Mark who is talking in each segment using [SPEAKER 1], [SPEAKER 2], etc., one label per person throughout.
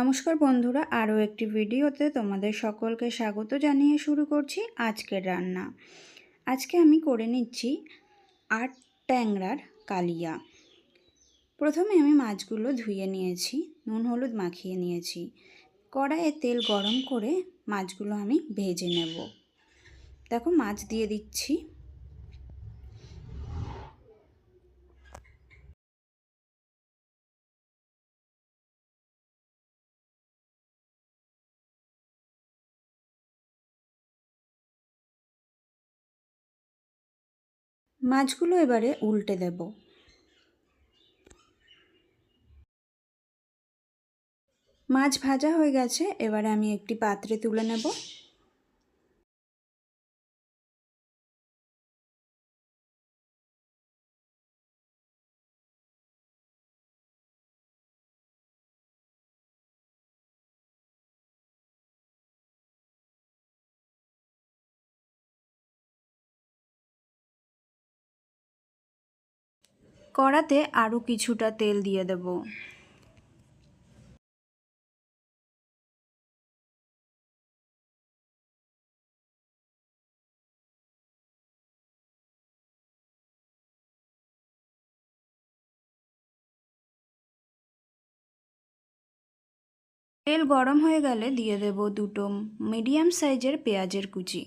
[SPEAKER 1] নমস্কার বন্ধুরা, আরও একটি ভিডিওতে তোমাদের সকলকে স্বাগত জানিয়ে শুরু করছি আজকের রান্না। আজকে আমি করে নিচ্ছি আট ট্যাংরার কালিয়া। প্রথমে আমি মাছগুলো ধুয়ে নিয়েছি, নুন হলুদ মাখিয়ে নিয়েছি। কড়াইয়ে তেল গরম করে মাছগুলো আমি ভেজে নেব। দেখো মাছ দিয়ে দিচ্ছি। মাছগুলো এবারে উল্টে দেব। মাছ ভাজা হয়ে গেছে এবারে আমি একটি পাত্রে তুলে নেব। কড়াতে আরও কিছুটা তেল দিয়ে দেব। তেল গরম হয়ে গেলে দিয়ে দেব দুটো মিডিয়াম সাইজের পেঁয়াজের কুচি।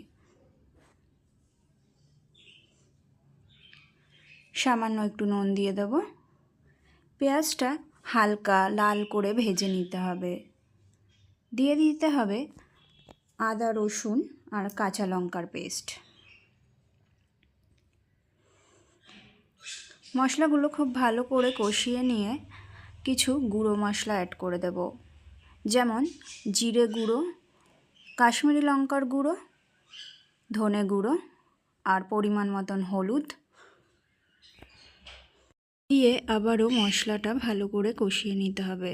[SPEAKER 1] সামান্য একটু নুন দিয়ে দেব। পেঁয়াজটা হালকা লাল করে ভেজে নিতে হবে। দিয়ে দিতে হবে আদা, রসুন আর কাঁচা লঙ্কার পেস্ট। মশলাগুলো খুব ভালো করে কষিয়ে নিয়ে কিছু গুঁড়ো মশলা অ্যাড করে দেব। যেমন জিরে গুঁড়ো, কাশ্মীরি লঙ্কার গুঁড়ো, ধনে গুঁড়ো আর পরিমাণ মতন হলুদ দিয়ে আবারও মশলাটা ভালো করে কষিয়ে নিতে হবে।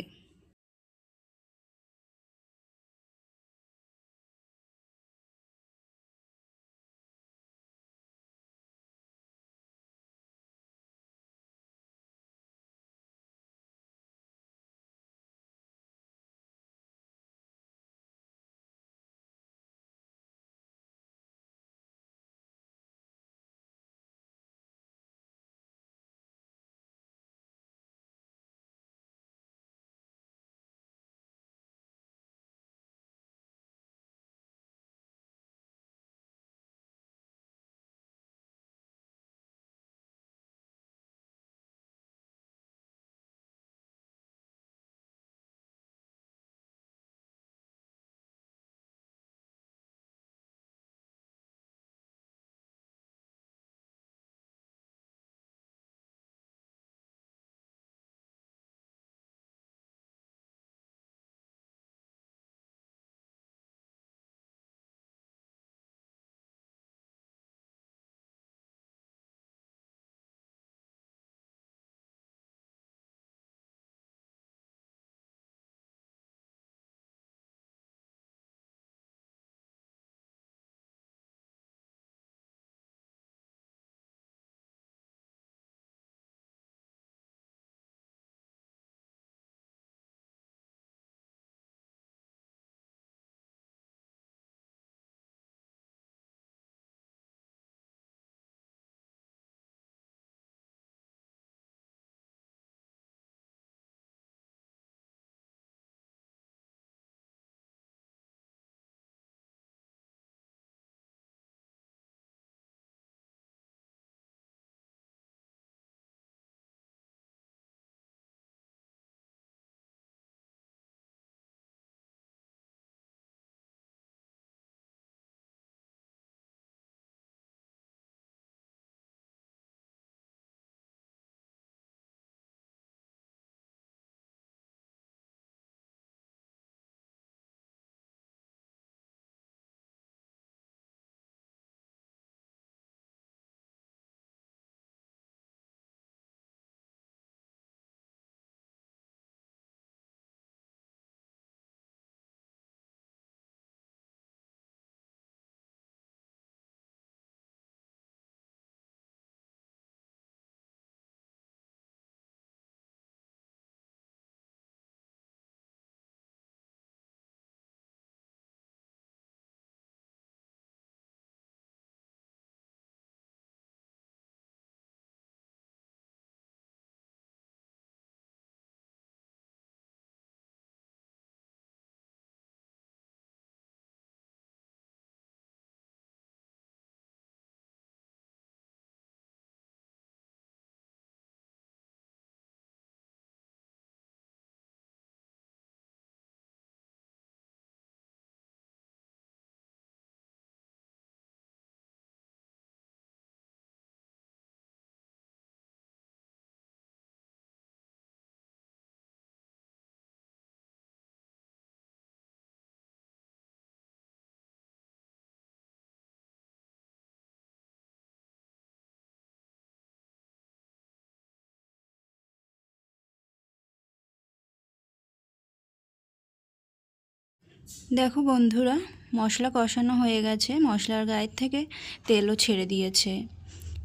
[SPEAKER 1] দেখো বন্ধুরা, মশলা কষানো হয়ে গেছে। মশলার গায়ের থেকে তেলও ছেড়ে দিয়েছে।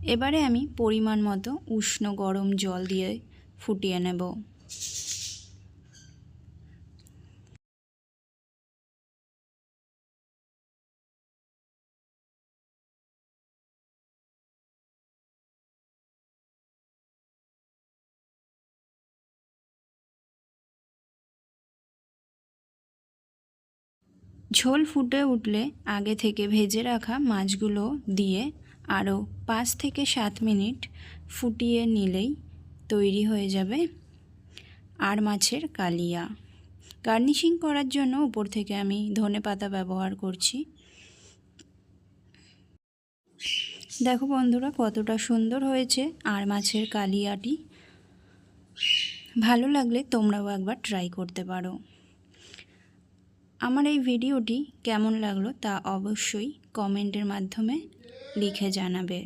[SPEAKER 1] এবারে আমি পরিমাণ মতো উষ্ণ গরম জল দিয়ে ফুটিয়ে নেব। ঝোল ফুটে উঠলে আগে থেকে ভেজে রাখা মাছগুলো দিয়ে আরও পাঁচ থেকে সাত মিনিট ফুটিয়ে নিলেই তৈরি হয়ে যাবে আর মাছের কালিয়া। গার্নিশিং করার জন্য উপর থেকে আমি ধনে পাতা ব্যবহার করছি। দেখো বন্ধুরা, কতটা সুন্দর হয়েছে আর মাছের কালিয়াটি। ভালো লাগলে তোমরাও একবার ট্রাই করতে পারো। আমার এই ভিডিওটি কেমন লাগল তা অবশ্যই কমেন্টের মাধ্যমে লিখে জানাবে।